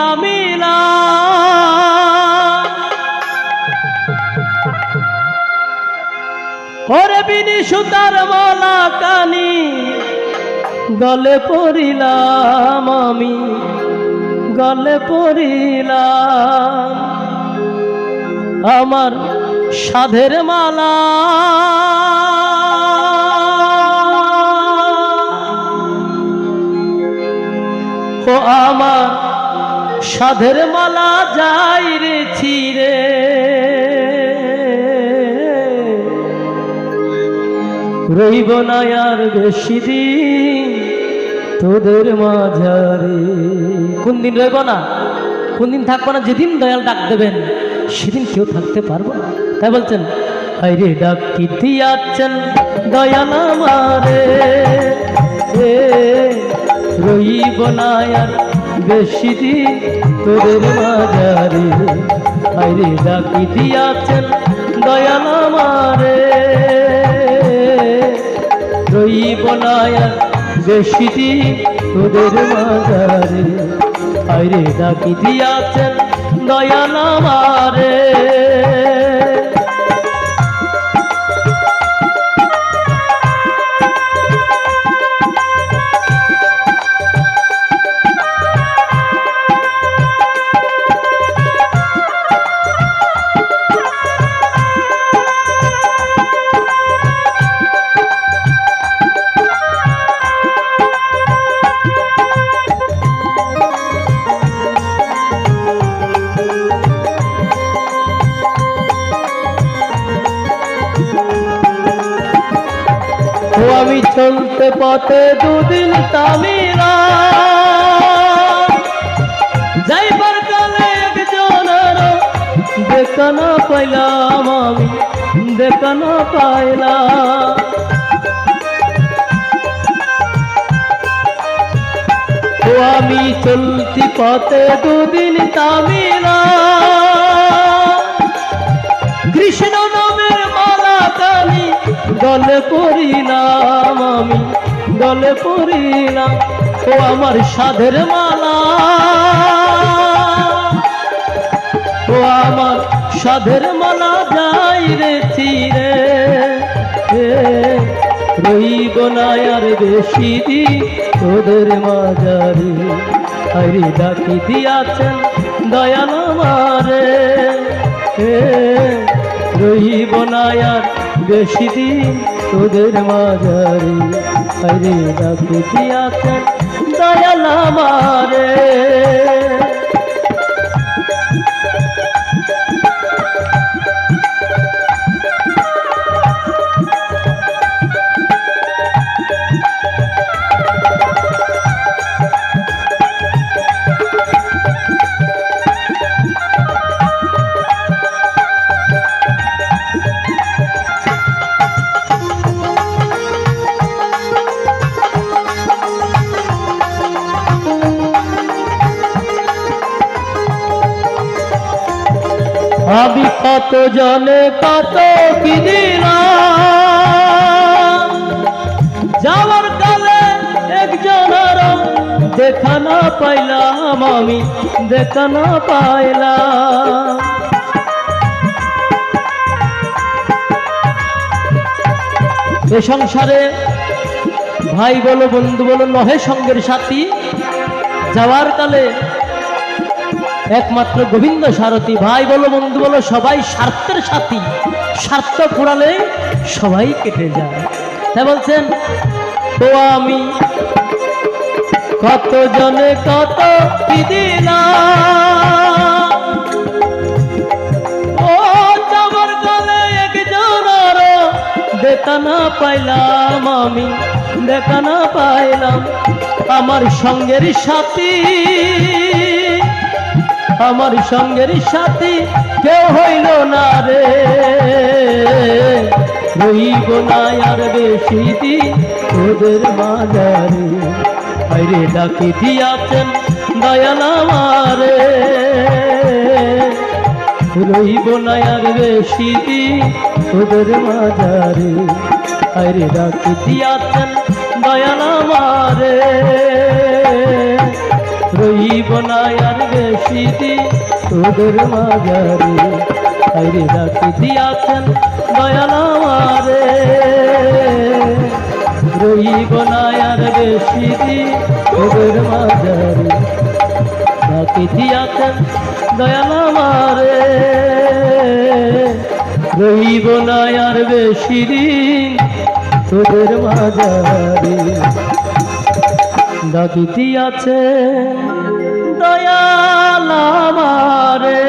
তামিলা ওরে সুতার মালা কানি, গলে পড়িলাম আমি, গলে পড়িলাম আমার সাধের মালা। ও আমার সাধের মালা যাই রে ছিরে রইব না আর বেশি দিন তোদের মাঝারে। কোন দিন রইব না? কোন দিন থাকব না? যেদিন দয়াল ডাক দেবেন, সেদিন কেউ থাকতে পারব না। তাই বলছেন হাইরে ডাক কি দিয়াছেন দয়াল আমারে। রইব না আর বেশি দিন তোদের মাঝারে। হাইরে ডাকি দিয়াছেন দয়াল আমারে। রইব না বেশি দিন তোদের মাঝারে। হাইরে ডাকি দিয়াছেন দয়াল আমারে। আমি চলতে পথে দুদিন তামিরা। যাইবার কালে একজনের দেখা না পাইলাম আমি দেখা না পাইলাম আমি চলতি পথে দুদিন তামিরা। কৃষ্ণ গলে পড়িলাম আমি গলে পড়িলাম। ও আমার সাধের মালা। ও আমার সাধের মালা যাই রে চিরে। রইব না আর বেশি দিন তোদের মাজারে হরি ডাকি দিয়াছেন দয়াল মারে এ, রইব না আর বেশি দিন তোদের মাজারে হরি ডাকি দিয়াছেন দয়াল মারে আমি কত জনে কত কি যাওয়ার কালে একজনের দেখা না পাইলাম আমি, দেখা না পাইলাম। এ সংসারে ভাই বলো, বন্ধু বলো, নহে সঙ্গের সাথী। যাওয়ার কালে একমাত্র গোবিন্দ সারথী। ভাই বলো, বন্ধু বলো, সবাই স্বার্থের সাথী। স্বার্থ পুরালে সবাই কেটে যায়। তাই বলছেন তো আমি কত জনে কত একজনের দেখা না পাইলাম আমি দেখা না পাইলাম আমার সঙ্গের সাথী। আমার সঙ্গের সাথী কেউ হইল না রে। রইব না আর বেশি দিন তোদের মাজারে আরে ডাকি দিয়াছেন দয়াল আমারে। রইব না আর বেশি দিন তোদের মাজারে আরে ডাকি দিয়াছেন দয়াল আমারে। দিন তোদের মাঝারে। আইরে ডাকি দিয়াছেন দয়াল আমারে। রইব না আর বেশি দিন তোদের মাঝারে। ডাকি দিয়াছেন দয়াল আমারে। রইব না আর বেশি দিন তোদের মাঝারে। ডাকি দিয়াছে দয়াল আমারে।